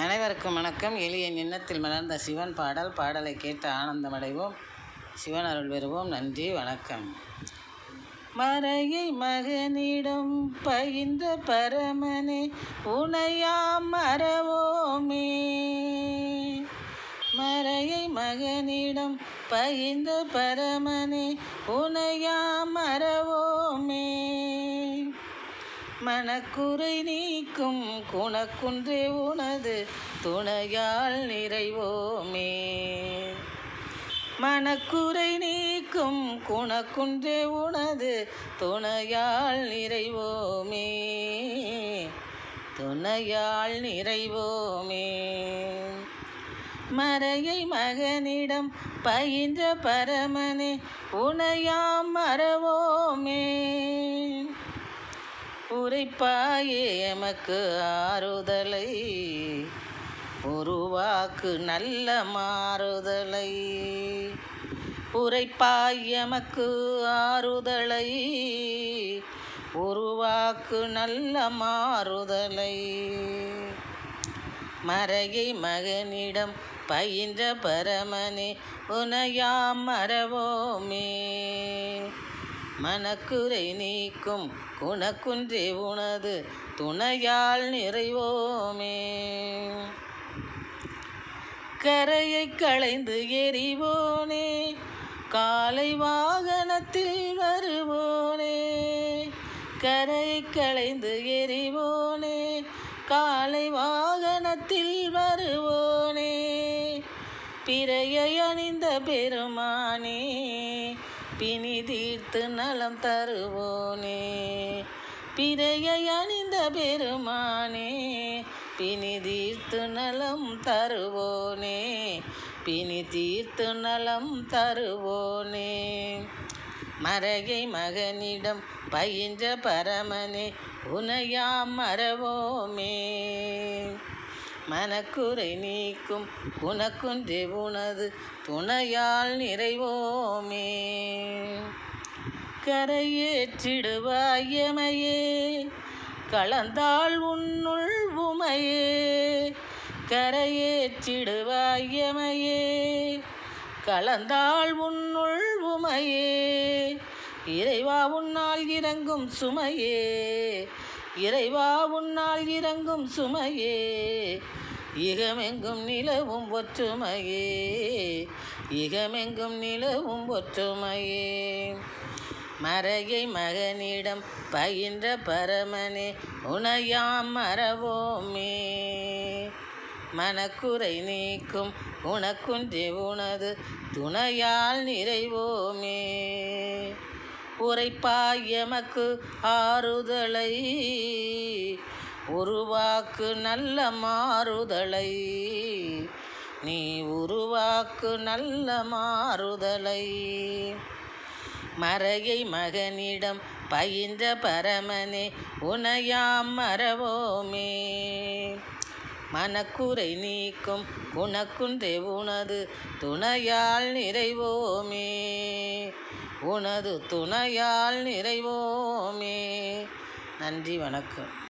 அனைவருக்கும் வணக்கம். எளிய நின்னத்தில் மலர்ந்த சிவன் பாடல் பாடலை கேட்டு ஆனந்தமடைவோம். சிவன் அருள் பெறுவோம். நன்றி வணக்கம். மறையை மகனிடம் பகிர்ந்த பரமனே உனையாம் மறவோமே. மறையை மகனிடம் பகிர்ந்த பரமனே உனையாம் மறவோமே. மனக்குறை நீக்கும் குணக்குன்றே உனது துணையால் நிறைவோமே. மனக்குறை நீக்கும் குணக்குன்றே உனது துணையால் நிறைவோமே. துணையால் நிறைவோமே. மறையை மகனிடம் பயின்ற பரமனே உனையாம் மறவோமே. உரைப்பாயே எமக்கு ஆறுதலை. உருவாக்கு நல்ல மாறுதலை. உரைப்பாய் எமக்கு ஆறுதலை. உருவாக்கு நல்ல மாறுதலை. மறையை மகனிடம் பயின்ற பரமனே உனையாம் மறவோமே. மனக்குறை நீக்கும் குணக்குன்றே உனது துணையால் நிறைவோமே. கரையை களைந்து எறிவோனே காலை வாகனத்தில் வருவோனே. கரையை களைந்து எறிவோனே காலை வாகனத்தில் வருவோனே. பிறையை அணிந்த பெருமானே பிணி தீர்த்து நலம் தருவோனே. பிறையை அணிந்த பெருமானே பிணி தீர்த்து நலம் தருவோனே. பிணி தீர்த்து நலம் தருவோனே. மறையை மகனிடம் பயின்ற பரமனே உனையாம் மறவோமே. மனக்குறை நீக்கும். குணக்குன்றே உனது துணையால் நிறைவோமே. கரையேற்றிடுவாயமையே கலந்தாள் உன்னுள் உமையே. கரையேற்றிடுவாயமையே கலந்தாள் உன்னுள் உமையே. இறைவா உன்னால் இறங்கும் சுமையே. இறைவா உன்னால் இறங்கும் சுமையே. இகமெங்கும் நிலவும் ஒற்றுமையே. இகமெங்கும் நிலவும் ஒற்றுமையே. மறையை மகனிடம் பயின்ற பரமனே உனையாம் மறவோமே. மனக்குறை நீக்கும் உனக்குன்றே உனது துணையால் நிறைவோமே. உரைப்பாய் எமக்கு ஆறுதலை. உருவாக்கு நல்ல மாறுதலை. நீ உருவாக்கு நல்ல மாறுதலை. மறையை மகனிடம் பயின்ற பரமனே உனையாம் மறவோமே. மனக்குறை நீக்கும் குணக்குன்றே உனது துணையால் நிறைவோமே. உனது துணையால் நிறைவோமே. நன்றி வணக்கம்.